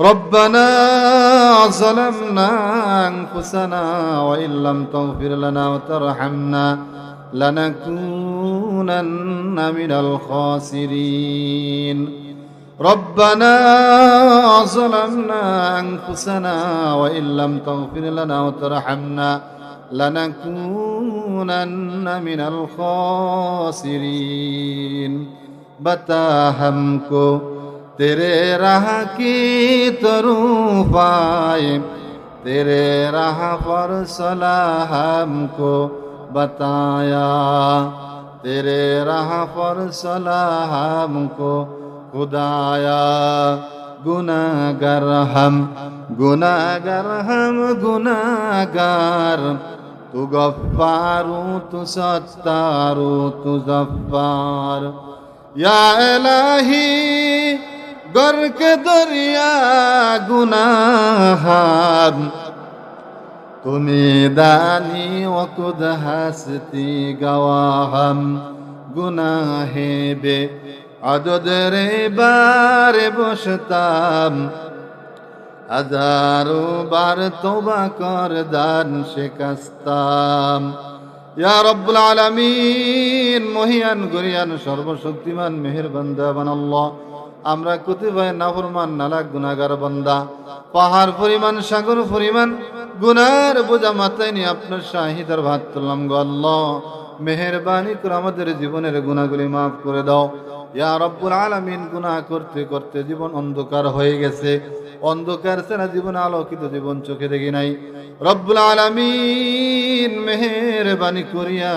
ربنا ظلمنا أنفسنا وإن لم تغفر لنا وترحمنا لنكونن من الخاسرين ربنا ظلمنا أنفسنا وإن لم تغفر لنا وترحمنا لنكونن من الخاسرين بتا ہم کو तेरे राह की तरफ़ आए तेरे राह पर सलाह हमको बताया। तेरे राह पर सलाह हमको खुदाया। गुनागर हम गुनागर हम गुनागार तू गफ्फारू तू सत्तारू तू जफ्फार। या इलाही গর্ক দরিয়া গুনাহার। তুমি দানি অকুদ হাসতি গওয়াহম। গুনাহে বে আদদ রে বারে বসতাম। হাজারো বার তোবা কর দান শেখাস্তাম ইয়া রব্বুল আলামিন, মহিয়ান, গরিয়ান, সর্বশক্তিমান মেহের বান্দা বানাল্লাহ আমরা কতিপয় নাফরমান নালাক গুনাগার বান্দা। পাহাড় পরিমাণ, সাগর পরিমাণ গুনার বোঝা মাথায় নিয়ে আপনার শাহিদার ভাত তুললাম গল্ল মেহরবানি করে আমাদের জীবনের গুণাগুলি মাফ করে দাও। ইয়া রব্বুল আলামিন, গুনাহ করতে করতে জীবন অন্ধকার হয়ে গেছে। অন্ধকার ছাড়া জীবন আলোকিত, জীবন চোখে দেখি নাই। রব্বুল আলামিন, মেহেরবানি করিয়া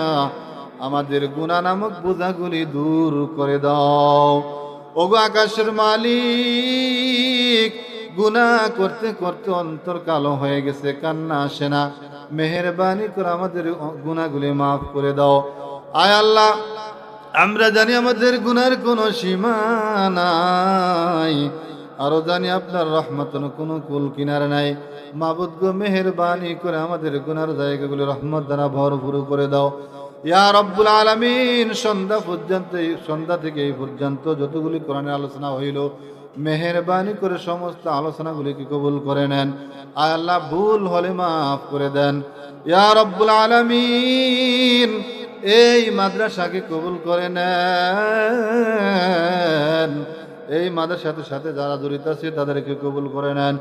আমাদের গুণা নামক বোঝাগুলি দূর করে দাও। ওগো আকাশের মালিক গুনা করতে করতে অন্তর কালো হয়ে গেছে, কান্না আসে না। মেহরবানি করে আমাদের গুনাগুলি মাফ করে দাও। আয় আল্লাহ, আমরা জানি আমাদের গুনার কোনো সীমা নাই, আরও জানি আপনার রহমতন কোনো কুল কিনার নাই। মাবুদ গো, মেহরবানি করে আমাদের গুনার জায়গাগুলি রহমত দ্বারা ভরপুর করে দাও। ইয়া রব্বুল আলামিন, সন্ধ্যা পর্যন্ত এই সন্ধ্যা থেকে এই পর্যন্ত যতগুলি কোরআনের আলোচনা হইল, মেহরবানি করে সমস্ত আলোচনাগুলিকে কবুল করে নেন। আয় আল্লাহ, ভুল হলে মাফ করে দেন। ইয়া রব্বুল আলামিন, এই মাদ্রাসাকে কবুল করে নেন। এই মাদ্রাসার সাথে যারা জড়িত আছে, তাদেরকে কবুল করে নেন।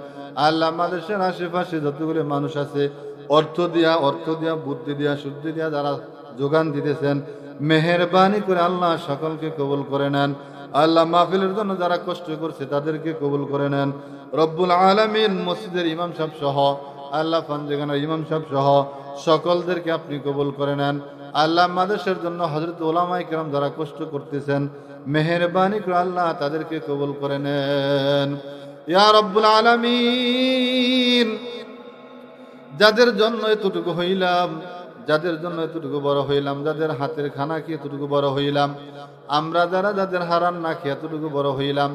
আল্লাহ, মাদ্রাসার আশেপাশে যতগুলি মানুষ আছে, অর্থ দিয়া অর্থ দিয়া, বুদ্ধি দিয়া, শুদ্ধি দিয়া যারা যোগান দিতেছেন। মেহরবানি করে আল্লাহ সকলকে কবুল করে নেন। আল্লাহ মাহফিলের জন্য যারা কষ্ট করছে তাদেরকে কবুল করে নেন। রব্বুল আলমিন মসজিদের ইমাম সাহেব সহ, আল্লাহ ফানজেগানার ইমাম সাহেব সহ সকলদেরকে আপনি কবুল করে নেন। আল্লাহ মাদেশের জন্য হজরত ওলামাই কেরাম যারা কষ্ট করতেছেন, মেহরবানি করে আল্লাহ তাদেরকে কবুল করে নেন। ইয়া রব্বুল আলমিন, যাদের জন্য এতটুকু হইলাম যাদের জন্য এতটুকু বড় হইলাম, যাদের হাতের খানা খেয়ে এতটুকু বড় হইলাম, আমরা যারা যাদের হারান না খেয়ে এতটুকু বড় হইলাম,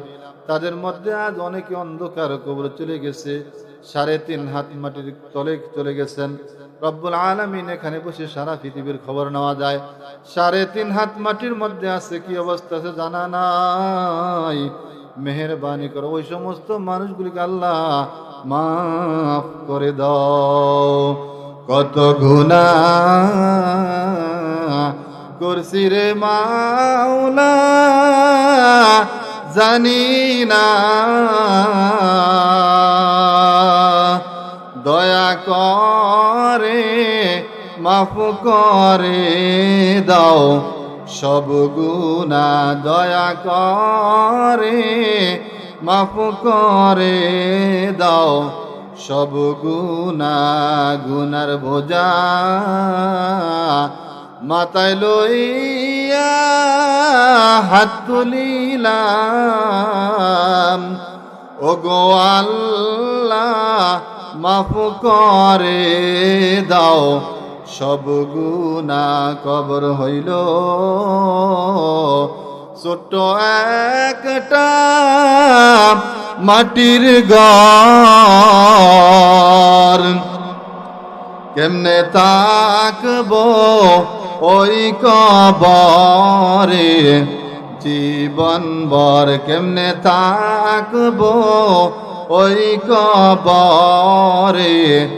তাদের মধ্যে আজ অনেকে অন্ধকার কবর চলে গেছে, সাড়ে তিন হাত মাটির তলে চলে গেছেন। রব্বুল আলমিন এখানে বসে সারা পৃথিবীর খবর নেওয়া যায়। সাড়ে তিন হাত মাটির মধ্যে আছে কি অবস্থা আছে জানা নাই। মেহরবানি করো, ওই সমস্ত মানুষগুলিকে আল্লাহ মাফ করে দাও। কত গুণা। করছি রে মাওলা, জানি না। দয়া করে, মাফ করে দাও সব গুণা। দয়া করে, মাফ করে দাও সব গুণা গুনার বোঝা মাথায় লইয়া হাত তুলিলাম। ও গো আল্লাহ, মাফ করে দাও। সব গুণা কবর হইল। ছোট্ট একটা মাটির ঘর। কেমনে তাকব ওই কবরে? জীবন বর কেমনে তাকব ওই কবরে?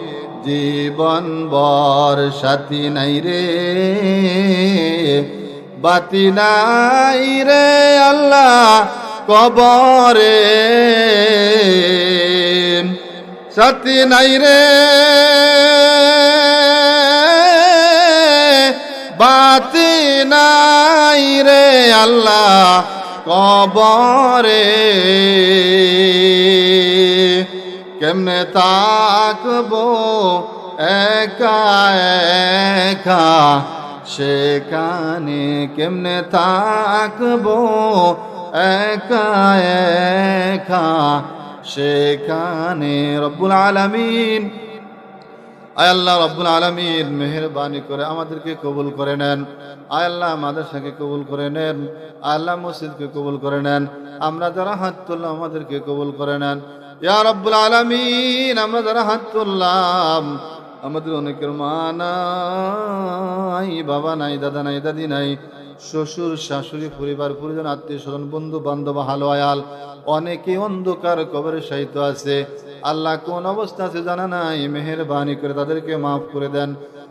জীবন বর সাথী নাই রে। বাতি নাই রে আল্লাহ কবরে। সাথী নাই রে। বাতি নাই রে আল্লাহ কবরে। কেমনে তাকবো একা একা? সেখানে কেমনে থাকব? একা একা সেখানে রব্বুল আলামিন, আয় আল্লাহ রব্বুল আলমিন, মেহরবানি করে আমাদেরকে কবুল করে নেন। আয় আল্লাহ মাদ্রাসাকে কবুল করে নেন। আল্লাহ মসজিদকে কবুল করে নেন। আমরা যারা হাত তুললাম, আমাদেরকে কবুল করে নেন। ইয়া রব্বুল আলমিন, আমরা যারা হাত তুললাম আমাদের অনেকের মা নাই, বাবা নাই, দাদা নাই, দাদি নাই, শ্বশুর, শাশুড়ি, পরিবার, পরিজন, আত্মীয় স্বজন, বন্ধু, বান্ধব, হালো আয়াল, অনেকে অন্ধকার কবরের সাহিত্য আছে। আল্লাহ কোন অবস্থা আছে জানা নাই? মেহরবানি করে তাদেরকে মাফ করে দেন।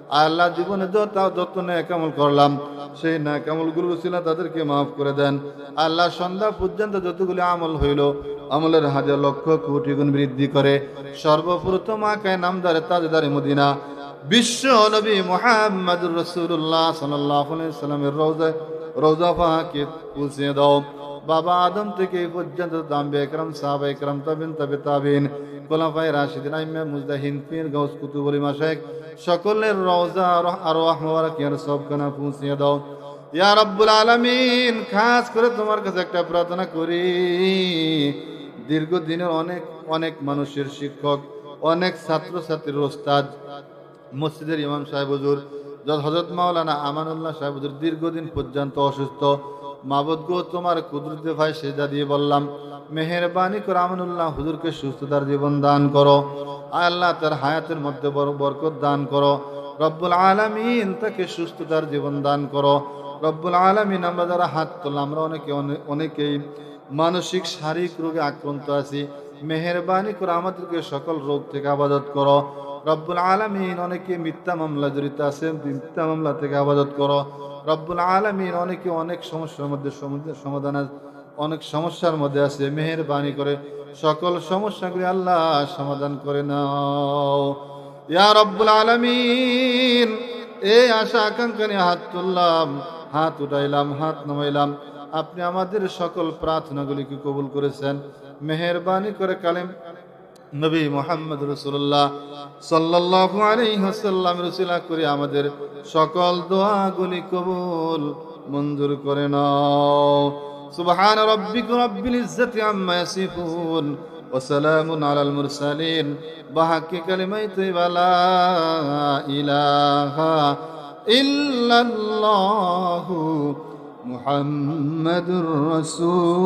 আল্লাহ জীবনে যত যত ন্যাকামল করলাম, সেই ন্যাকামলগুলো ছিল তাদেরকে মাফ করে দেন। আল্লাহ সন্ধ্যা পর্যন্ত যতগুলি আমল হইল, আমলের হাজার লক্ষ কোটি গুণ বৃদ্ধি করে। সর্বপ্রথম আকায় নামদারে তাজদারে মদিনা। বিশ্ব নবী মোহাম্মদুর রসুল্লাহ সাল্লাহ সাল্লামের রোজা রোজা ফাঁকে পৌঁছে দাও। বাবা আদম থেকে এই পর্যন্ত দাম্বে একরম, সাহাব একরম, তাবিন, তবে তাবিন। কোলাফাই রাশিদিন আইমে মুজদাহিন পীর গৌস কুতুবলি মাশেক সকলের রওজা আর আহমারা কিয়ার সবখানা পৌঁছিয়ে দাও। ইয়া রব্বুল আলামিন, খাস করে তোমার কাছে একটা প্রার্থনা করি। দীর্ঘদিনের অনেক অনেক মানুষের শিক্ষক, অনেক ছাত্রছাত্রীর ওস্তাদ, মসজিদের ইমাম সাহেব হুজুর হজরত মাওলানা আমানুল্লাহ সাহেব হুজুর দীর্ঘদিন পর্যন্ত অসুস্থ। মাবুদ তোমার কুদরতে ভাই সেজা দিয়ে বললাম, মেহরবানি করে আমানুল্লাহ হুজুরকে সুস্থতার জীবন দান করো, আল্লাহ তার হায়াতের মধ্যে বরকত দান করো, রব্বুল আলামিন তাকে সুস্থতার জীবন দান করো, রব্বুল আলামিন আমরা যারা হাত তোলা, আমরা অনেকে, অনে- অনেকেই মানসিক শারীরিক রোগে আক্রান্ত আছি, মেহরবানি করে আমাদেরকে সকল রোগ থেকে আবাদত করো, রব্বুল আলামিন অনেকে মিথ্যা মামলা জড়িত আছে মিথ্যা মামলা থেকে আবাদত করো রব্বুল আলামিন অনেকে অনেক সমস্যার মধ্যে সমাধান অনেক সমস্যার মধ্যে আছে, মেহরবানি করে সকল সমস্যাগুলি আল্লাহ সমাধান করে নাও। ইয়া রব্বুল আলামিন, এই আশা আকাঙ্ক্ষা নিয়ে হাত তুললাম, হাত উঠাইলাম, হাত নামাইলাম। আপনি আমাদের সকল প্রার্থনাগুলিকে কবুল করেছেন, মেহরবানি করে কালেম নবী মোহাম্মদ রসুল্লাহ সাল্লাহ আলহিহাসাল্লাম রসিলা করে আমাদের সকল দোয়াগুলি কবুল, মঞ্জুর করে নাও। সুবহান রব্বিক রব্বিল ইজ্জাতি আম্মা ইয়াসিফুন ওয়া সালামুন আলাল মুরসালিন। বাহাক্কি কালিমাই তাইবা ইলাহা ইল্লাল্লাহু মুহাম্মাদুর রাসূলুল্লাহ।